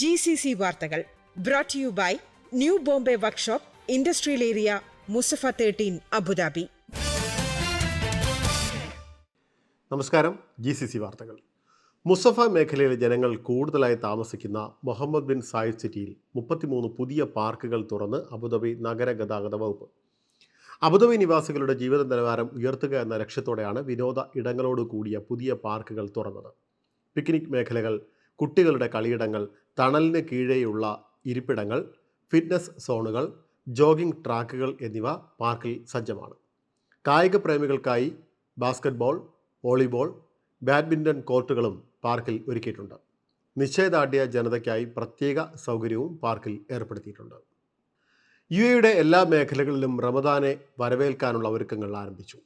G C C വാർത്തകൾ brought you by new Bombay workshop industrial area Mussafah thirteen Abu Dhabi നമസ്കാരം G C C വാർത്തകൾ. മുസഫ മേഖലയിലെ ജനങ്ങൾ കൂടുതലായി താമസിക്കുന്ന മുഹമ്മദ് ബിൻ സായിദ് സിറ്റിയിൽ മുപ്പത്തിമൂന്ന് പുതിയ പാർക്കുകൾ തുറന്ന് അബുദാബി നഗര ഗതാഗത വകുപ്പ്. അബുദാബി നിവാസികളുടെ ജീവിത നിലവാരം ഉയർത്തുക എന്ന ലക്ഷ്യത്തോടെയാണ് വിനോദ ഇടങ്ങളോട് കൂടിയ പുതിയ പാർക്കുകൾ തുറന്നത്. പിക്നിക് മേഖലകൾ കുട്ടികളുടെ കളിയിടങ്ങൾ തണലിന് കീഴെയുള്ള ഇരിപ്പിടങ്ങൾ ഫിറ്റ്നസ് സോണുകൾ ജോഗിംഗ് ട്രാക്കുകൾ എന്നിവ പാർക്കിൽ സജ്ജമാണ്. കായിക പ്രേമികൾക്കായി ബാസ്കറ്റ്ബോൾ വോളിബോൾ ബാഡ്മിന്റൺ കോർട്ടുകളും പാർക്കിൽ ഒരുക്കിയിട്ടുണ്ട്. നിശ്ചയദാർഢ്യ ജനതയ്ക്കായി പ്രത്യേക സൗകര്യവും പാർക്കിൽ ഏർപ്പെടുത്തിയിട്ടുണ്ട്. യു എയുടെ എല്ലാ മേഖലകളിലും റമദാനെ വരവേൽക്കാനുള്ള ഒരുക്കങ്ങൾ ആരംഭിച്ചു.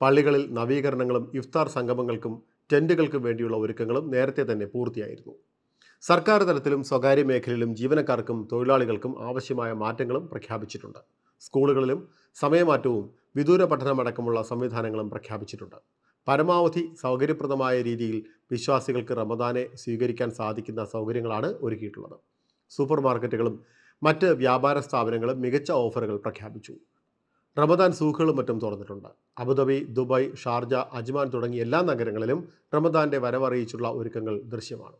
പള്ളികളിൽ നവീകരണങ്ങളും ഇഫ്താർ സംഗമങ്ങൾക്കും ടെന്റുകൾക്കും വേണ്ടിയുള്ള ഒരുക്കങ്ങളും നേരത്തെ തന്നെ പൂർത്തിയായിരുന്നു. സർക്കാർ തലത്തിലും സ്വകാര്യ മേഖലയിലും ജീവനക്കാർക്കും തൊഴിലാളികൾക്കും ആവശ്യമായ മാറ്റങ്ങളും പ്രഖ്യാപിച്ചിട്ടുണ്ട്. സ്കൂളുകളിലും സമയമാറ്റവും വിദൂര പഠനമടക്കമുള്ള സംവിധാനങ്ങളും പ്രഖ്യാപിച്ചിട്ടുണ്ട്. പരമാവധി സൗകര്യപ്രദമായ രീതിയിൽ വിശ്വാസികൾക്ക് റമദാനെ സ്വീകരിക്കാൻ സാധിക്കുന്ന സൗകര്യങ്ങളാണ് ഒരുക്കിയിട്ടുള്ളത്. സൂപ്പർ മാർക്കറ്റുകളും മറ്റ് വ്യാപാര സ്ഥാപനങ്ങളും മികച്ച ഓഫറുകൾ പ്രഖ്യാപിച്ചു. റമദാൻ സൂഖുകളും മറ്റും തുറന്നിട്ടുണ്ട് അബുദാബി ദുബായ് ഷാർജ അജ്മാൻ തുടങ്ങിയ എല്ലാ നഗരങ്ങളിലും റമദാന്റെ വരവറിയിച്ചുള്ള ഒരുക്കങ്ങൾ ദൃശ്യമാണ്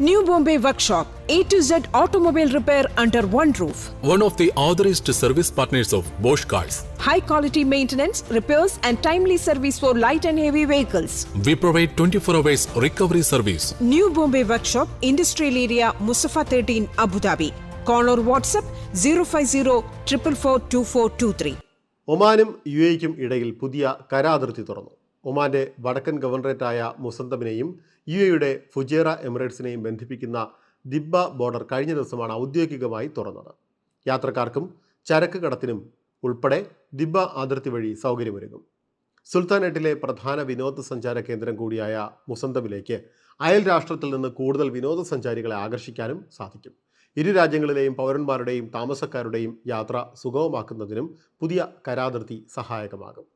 New Bombay Workshop, A to Z automobile repair under one roof. one of the authorized service partners of Bosch Cars. high quality maintenance, repairs, and timely service for light and heavy vehicles. We provide 24 hours recovery service. New Bombay Workshop, Industrial Area, Musafa 13, Abu Dhabi. Call or WhatsApp 050 444 ഒമാനും U എക്കും ഇടയിൽ പുതിയ കരാതിർത്തി തുറന്നു. ഒമാന്റെ വടക്കൻ ഗവർണറേറ്റായ മുസന്തമിനെയും U എയുടെ Fujairah എമിറേറ്റ്സിനെയും ബന്ധിപ്പിക്കുന്ന Dibba border കഴിഞ്ഞ ദിവസമാണ് ഔദ്യോഗികമായി തുറന്നത്. യാത്രക്കാർക്കും ചരക്ക് കടത്തിനും ഉൾപ്പെടെ ദിബ്ബ അതിർത്തി വഴി സൗകര്യമൊരുങ്ങും. സുൽത്താനേട്ടിലെ പ്രധാന വിനോദസഞ്ചാര കേന്ദ്രം കൂടിയായ മുസന്തമിലേക്ക് അയൽ രാഷ്ട്രത്തിൽ നിന്ന് കൂടുതൽ വിനോദസഞ്ചാരികളെ ആകർഷിക്കാനും സാധിക്കും. ഇരു രാജ്യങ്ങളിലെയും പൗരന്മാരുടെയും താമസക്കാരുടെയും യാത്ര സുഗമമാക്കുന്നതിനും പുതിയ കരാതിർത്തി സഹായകമാകും.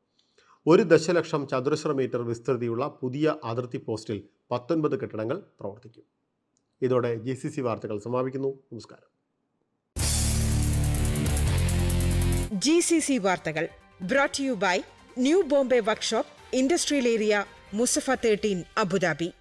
ഒരു ദശലക്ഷം ചതുരശ്ര മീറ്റർ വിസ്തൃതിയുള്ള പുതിയ അതിർത്തി പോസ്റ്റിൽ പത്തൊൻപത് കെട്ടിടങ്ങൾ പ്രവർത്തിക്കും. ഇതോടെ ജി സി സി വാർത്തകൾ സമാപിക്കുന്നു. നമസ്കാരം. ജി സി സി വാർത്തകൾ brought you by new Bombay workshop industrial area Mussafah thirteen Abu Dhabi.